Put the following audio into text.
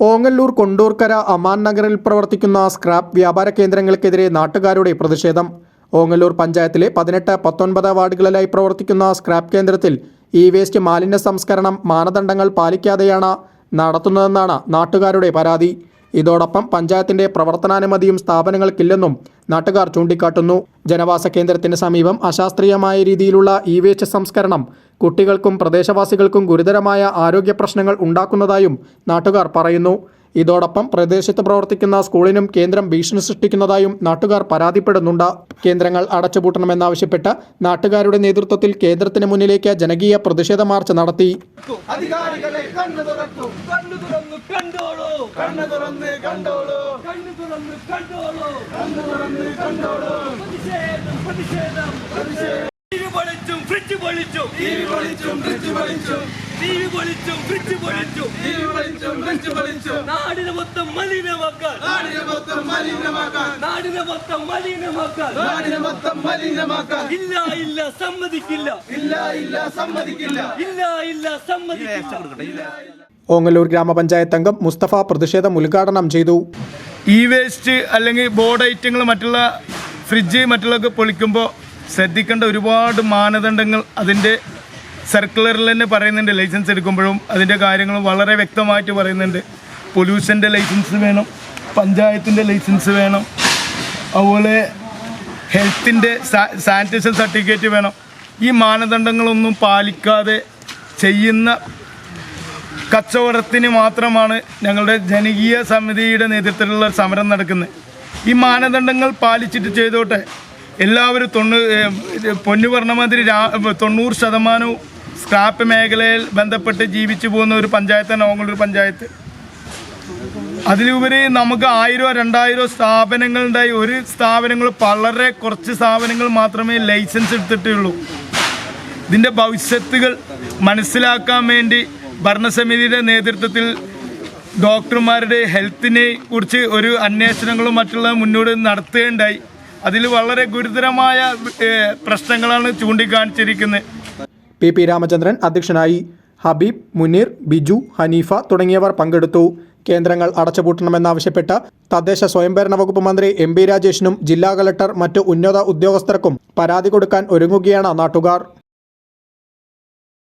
ഓങ്ങല്ലൂർ കൊണ്ടൂർക്കര അമാൻ നഗറിൽ പ്രവർത്തിക്കുന്ന സ്ക്രാപ്പ് വ്യാപാര കേന്ദ്രങ്ങൾക്കെതിരെ നാട്ടുകാരുടെ പ്രതിഷേധം. ഓങ്ങല്ലൂർ പഞ്ചായത്തിലെ പതിനെട്ട് പത്തൊൻപത് വാർഡുകളിലായി പ്രവർത്തിക്കുന്ന സ്ക്രാപ്പ് കേന്ദ്രത്തിൽ ഇ വേസ്റ്റ് മാലിന്യ സംസ്കരണം മാനദണ്ഡങ്ങൾ പാലിക്കാതെയാണ് നടത്തുന്നതെന്നാണ് നാട്ടുകാരുടെ പരാതി. ഇതോടൊപ്പം പഞ്ചായത്തിന്റെ പ്രവർത്തനാനുമതിയും സ്ഥാപനങ്ങൾക്കില്ലെന്നും നാട്ടുകാർ ചൂണ്ടിക്കാട്ടുന്നു. ജനവാസ കേന്ദ്രത്തിന് സമീപം അശാസ്ത്രീയമായ രീതിയിലുള്ള ഇ വേസ്റ്റ് സംസ്കരണം കുട്ടികൾക്കും പ്രദേശവാസികൾക്കും ഗുരുതരമായ ആരോഗ്യ പ്രശ്നങ്ങൾ ഉണ്ടാക്കുന്നതായും നാട്ടുകാർ പറയുന്നു. ഇതോടൊപ്പം പ്രദേശത്ത് പ്രവർത്തിക്കുന്ന സ്കൂളിനും കേന്ദ്രം ഭീഷണി സൃഷ്ടിക്കുന്നതായും നാട്ടുകാർ പരാതിപ്പെടുന്നുണ്ട്. കേന്ദ്രങ്ങൾ അടച്ചുപൂട്ടണമെന്നാവശ്യപ്പെട്ട് നാട്ടുകാരുടെ നേതൃത്വത്തിൽ കേന്ദ്രത്തിന് മുന്നിലേക്ക് ജനകീയ പ്രതിഷേധ മാർച്ച് നടത്തി. പ്രതിഷേധം പ്രതിഷേധം ടിവി പൊളിച്ചും ഫ്രിഡ്ജ് പൊളിച്ചും. ടിവി പൊളിച്ചും ഫ്രിഡ്ജ് പൊളിച്ചും. ടിവി പൊളിച്ചും ഫ്രിഡ്ജ് പൊളിച്ചും ടിവി പൊളിച്ചും ഫ്രിഡ്ജ് പൊളിച്ചും നാടിനെ മൊത്തം മലിനമാക്കാൻ. നാടിനെ മൊത്തം മലിനമാക്കാൻ. നാടിനെ മൊത്തം മലിനമാക്കാൻ. നാടിനെ മൊത്തം മലിനമാക്കാൻ. ഇല്ല ഇല്ല സമ്മതിക്കില്ല. ഇല്ല ഇല്ല സമ്മതിക്കില്ല. ഇല്ല ഇല്ല സമ്മതിക്കില്ല. ഓങ്ങല്ലൂർ ഗ്രാമപഞ്ചായത്ത് അംഗം മുസ്തഫ പ്രതിഷേധം ഉദ്ഘാടനം ചെയ്തു. ഇ വേസ്റ്റ് അല്ലെങ്കിൽ ബോർഡ് ഐറ്റങ്ങൾ മറ്റുള്ള ഫ്രിഡ്ജ് മറ്റുള്ളതൊക്കെ പൊളിക്കുമ്പോൾ ശ്രദ്ധിക്കേണ്ട ഒരുപാട് മാനദണ്ഡങ്ങൾ അതിന്റെ സർക്കുലറിൽ തന്നെ പറയുന്നുണ്ട് ലൈസൻസ് എടുക്കുമ്പോഴും അതിന്റെ കാര്യങ്ങൾ വളരെ വ്യക്തമായിട്ട് പറയുന്നുണ്ട്. പൊല്യൂഷന്റെ ലൈസൻസ് വേണം പഞ്ചായത്തിന്റെ ലൈസൻസ് വേണം അതുപോലെ ഹെൽത്തിന്റെ സാനിറ്റേഷൻ സർട്ടിഫിക്കറ്റ് വേണം. ഈ മാനദണ്ഡങ്ങളൊന്നും പാലിക്കാതെ ചെയ്യുന്ന കച്ചവടത്തിന് മാത്രമാണ് ഞങ്ങളുടെ ജനകീയ സമിതിയുടെ നേതൃത്വത്തിലുള്ള സമരം നടക്കുന്നത്. ഈ മാനദണ്ഡങ്ങൾ പാലിച്ചിട്ട് ചെയ്തോട്ടെ. എല്ലാവരും തൊണ്ണൂ പൊന്നു പറഞ്ഞ മാതിരി തൊണ്ണൂറ് ശതമാനവും സ്ക്രാപ്പ് മേഖലയിൽ ബന്ധപ്പെട്ട് ജീവിച്ചു പോകുന്ന ഒരു പഞ്ചായത്താണ് ഓങ്ങല്ലൂർ പഞ്ചായത്ത്. അതിലുപരി നമുക്ക് ആയിരോ രണ്ടായിരോ സ്ഥാപനങ്ങളുണ്ടായി ഒരു സ്ഥാപനങ്ങൾ വളരെ കുറച്ച് സ്ഥാപനങ്ങൾ മാത്രമേ ലൈസൻസ് എടുത്തിട്ടുള്ളൂ. ഇതിന്റെ ഭവിഷ്യത്തുകൾ മനസ്സിലാക്കാൻ വേണ്ടി ഭരണസമിതിയുടെ നേതൃത്വത്തിൽ ഡോക്ടർമാരുടെ ഹെൽത്തിനെ കുറിച്ച് ഒരു അന്വേഷണങ്ങളും മറ്റുള്ള മുന്നോട്ട് നടത്തുകയുണ്ടായി. അതിൽ വളരെ ഗുരുതരമായ പ്രശ്നങ്ങളാണ് ചൂണ്ടിക്കാണിച്ചിരിക്കുന്നത്. പി പി രാമചന്ദ്രൻ അധ്യക്ഷനായി ഹബീബ് മുനീർ ബിജു ഹനീഫ തുടങ്ങിയവർ പങ്കെടുത്തു. കേന്ദ്രങ്ങൾ അടച്ചുപൂട്ടണമെന്നാവശ്യപ്പെട്ട് തദ്ദേശ സ്വയംഭരണ വകുപ്പ് മന്ത്രി എം ബി രാജേഷിനും ജില്ലാ കളക്ടർ മറ്റു ഉന്നത ഉദ്യോഗസ്ഥർക്കും പരാതി കൊടുക്കാൻ ഒരുങ്ങുകയാണ് നാട്ടുകാർ.